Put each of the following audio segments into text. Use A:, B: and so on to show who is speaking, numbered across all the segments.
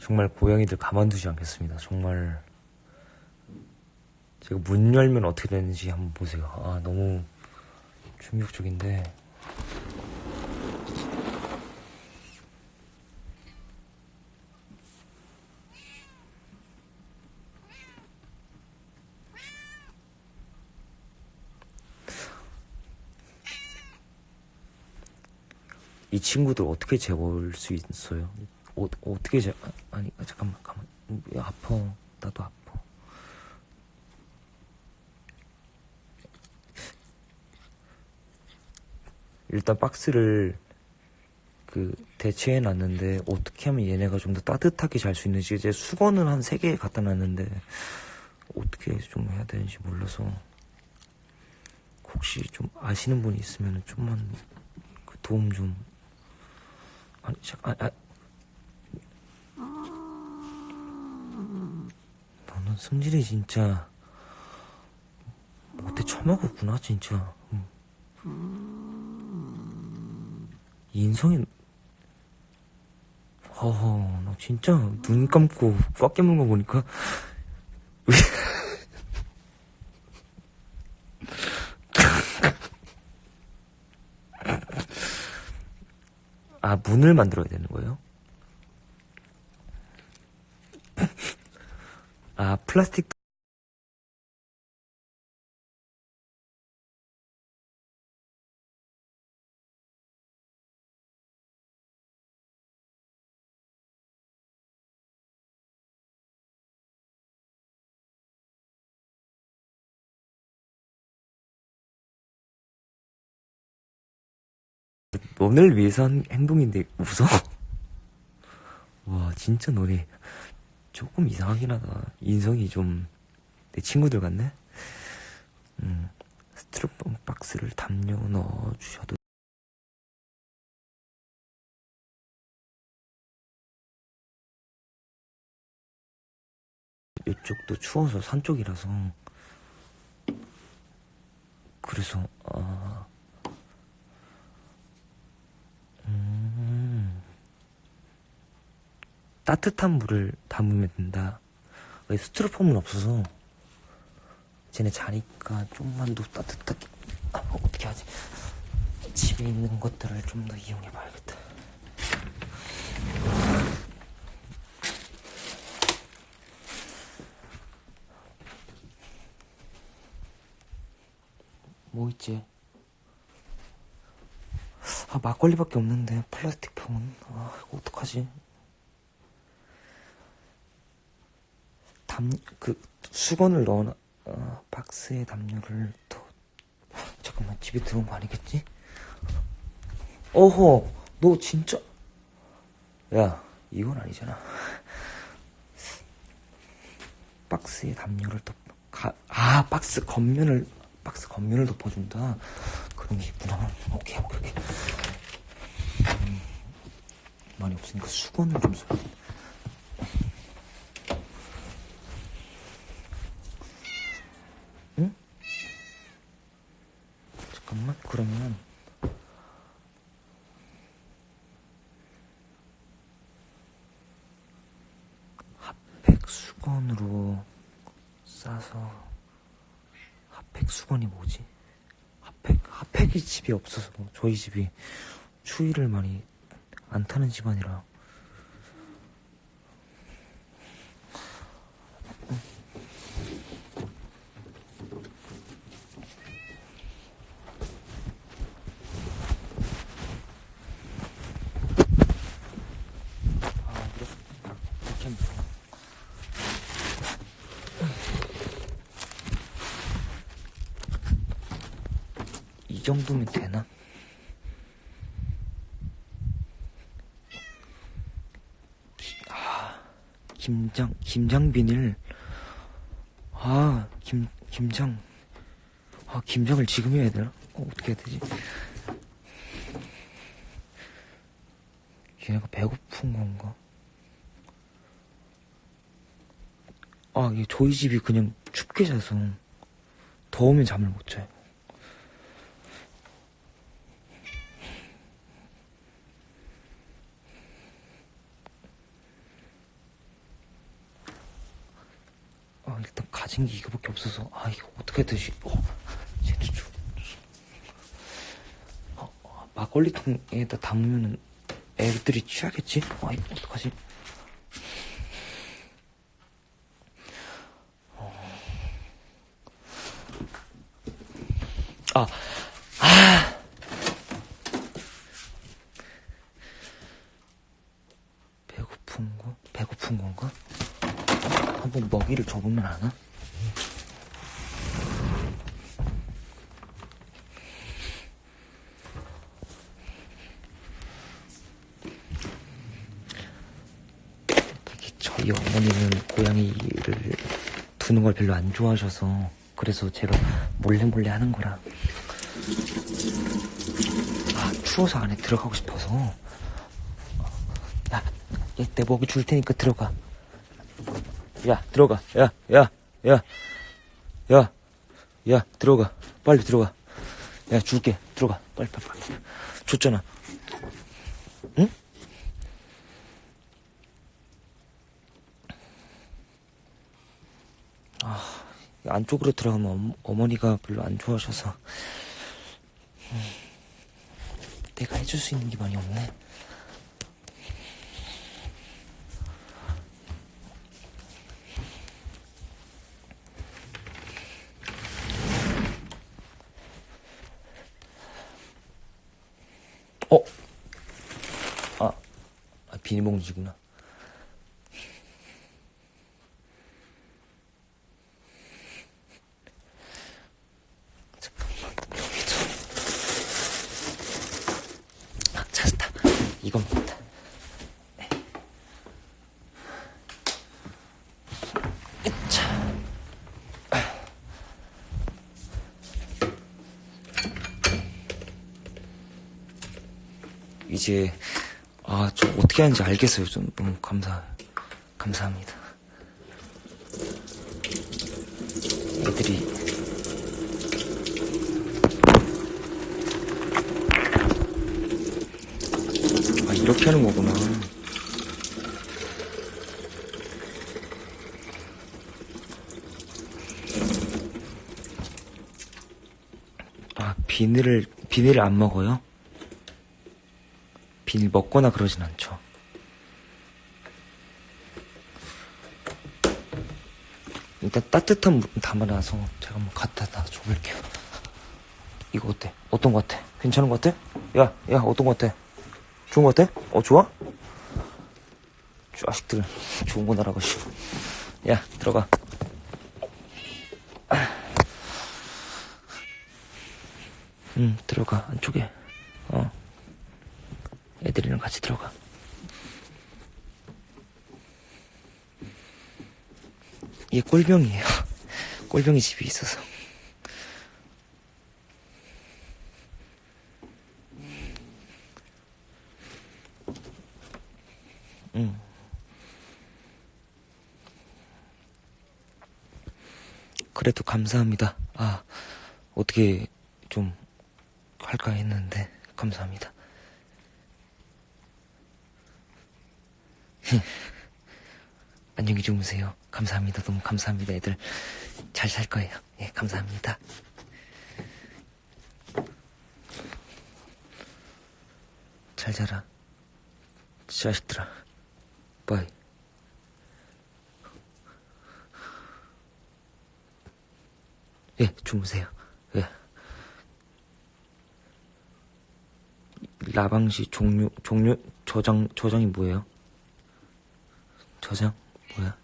A: 정말 고양이들 가만두지 않겠습니다. 정말 제가 문 열면 어떻게 되는지 한번 보세요. 아 너무 충격적인데 이 친구들 어떻게 재울 수 있어요? 어, 어떻게 재? 아, 아니 아, 잠깐만 가만. 왜 아파? 나도 아파. 일단 박스를 그 대체해 놨는데 어떻게 하면 얘네가 좀 더 따뜻하게 잘 수 있는지 이제 수건은 한세 개 갖다 놨는데 어떻게 좀 해야 되는지 몰라서 혹시 좀 아시는 분이 있으면 좀만 그 도움 좀 아니 잠깐 아, 아. 승질이 진짜 못해 처먹었구나 진짜 응. 인성이 허허 나 진짜 눈 감고 꽉 깨문 거 보니까 아 문을 만들어야 되는 거예요? 플라스틱 너를 위해서 한 행동인데 웃어? 와 진짜 너네 조금 이상하긴 하다 인성이 좀 내 친구들 같네? 음 스티로폼 박스를 담요 넣어주셔도 이쪽도 추워서 산 쪽이라서 그래서 아 따뜻한 물을 담으면 된다. 왜 스티로폼은 없어서 쟤네 자니까 좀만 더 따뜻하게 아, 뭐 어떻게 하지? 집에 있는 것들을 좀 더 이용해 봐야겠다. 뭐 있지? 아, 막걸리밖에 없는데, 플라스틱 병은. 아, 이거 어떡하지? 담, 그, 수건을 넣어놔, 어, 박스에 담요를 더, 잠깐만, 집에 들어온 거 아니겠지? 어허, 너 진짜, 야, 이건 아니잖아. 박스에 담요를 덮, 가, 아, 박스 겉면을, 박스 겉면을 덮어준다. 그런 게 있구나. 오케이, 오케이, 오케이. 음, 많이 없으니까 수건을 좀 써. 응? 잠깐만, 그러면. 핫팩 수건으로 싸서 핫팩 수건이 뭐지? 핫팩 핫팩이 집에 없어서 저희 집이 추위를 많이 안 타는 집안이라 아 그렇습니다. 그렇게 하면 돼요. 이 정도면 되나? 기- 아, 김장, 김장 비닐. 아, 김, 김장. 아, 김장을 지금 해야 되나? 어, 어떻게 해야 되지? 걔네가 배고픈 건가? 아, 이게 저희 집이 그냥 춥게 자서 더우면 잠을 못 자요. 일단 가진 게 이거밖에 없어서 아 이거 어떻게 드시? 어, 어, 어, 막걸리통에다 담으면은 애들이 취하겠지? 아 이거 어떡하지? 아, 아. 배고픈 거? 배고픈 건가? 한번 먹이를 줘보면 아나? 이게 저희 어머니는 고양이를 두는 걸 별로 안 좋아하셔서 그래서 제가 몰래 몰래 하는 거라. 아 추워서 안에 들어가고 싶어서. 야, 얘, 내 먹이 줄 테니까 들어가. 야, 들어가. 야, 야, 야, 야, 야, 들어가. 빨리 들어가. 야, 줄게. 들어가. 빨리, 빨리, 빨리. 줬잖아. 응? 아, 안쪽으로 들어가면 어머, 어머니가 별로 안 좋아하셔서. 음, 내가 해줄 수 있는 게 많이 없네. 어? 아, 아 비닐봉지구나. 잠깐만, 여기도. 아, 찾았다. 이건 맞다. 자. 이제 아좀 어떻게 하는지 알겠어요. 좀 너무 감사 감사합니다. 애들이 아 이렇게 하는 거구나. 아 비닐을 비닐을 안 먹어요? 비닐 먹거나 그러진 않죠. 일단 따뜻한 물 담아놔서 제가 한번 갖다 놔 줘볼게요. 이거 어때? 어떤 거 같아? 괜찮은 거 같아? 야, 야, 어떤 거 같아? 좋은 거 같아? 어, 좋아? 자식들, 좋은 거 나라고, 씨. 야, 들어가. 응, 들어가, 안쪽에. 어. 애들이랑 같이 들어가. 얘 꼴병이에요. 꼴병이 집에 있어서. 응. 그래도 감사합니다. 아, 어떻게 좀 할까 했는데, 감사합니다. 안녕히 주무세요. 감사합니다. 너무 감사합니다. 애들 잘 살 거예요. 예, 감사합니다. 잘 자라. 자식들아. 바이. 예, 주무세요. 예. 라방시 종류, 종류, 저장, 저장이 뭐예요? 저장? 뭐야?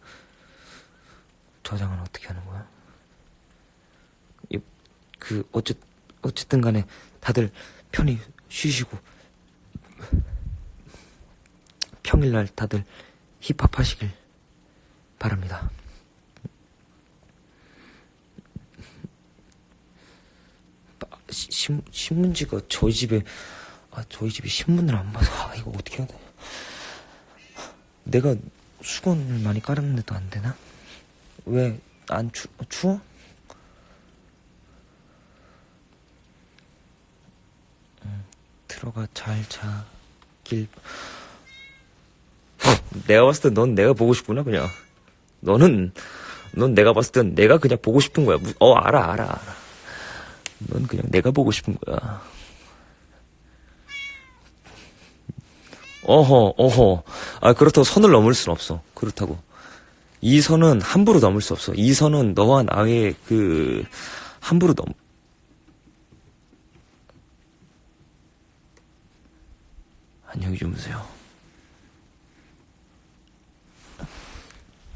A: 저장은 어떻게 하는 거야? 이, 그, 어쨌, 어쨌든 간에 다들 편히 쉬시고, 평일날 다들 힙합 하시길 바랍니다. 아, 시- 신, 신문지가 저희 집에, 아, 저희 집에 신문을 안 봐서, 아, 이거 어떻게 해야 돼? 내가 수건을 많이 깔았는데도 안 되나? 왜 안 추, 추워? 음, 들어가 잘 자길. 내가 봤을 때넌 내가 보고 싶구나 그냥. 너는 넌 내가 봤을 땐 내가 그냥 보고 싶은 거야. 무- 어, 알아, 알아, 알아. 넌 그냥 내가 보고 싶은 거야. 어허, 어허. 아, 그렇다고 선을 넘을 순 없어. 그렇다고. 이 선은 함부로 넘을 수 없어. 이 선은 너와 나의 그, 함부로 넘, 안녕히 주무세요.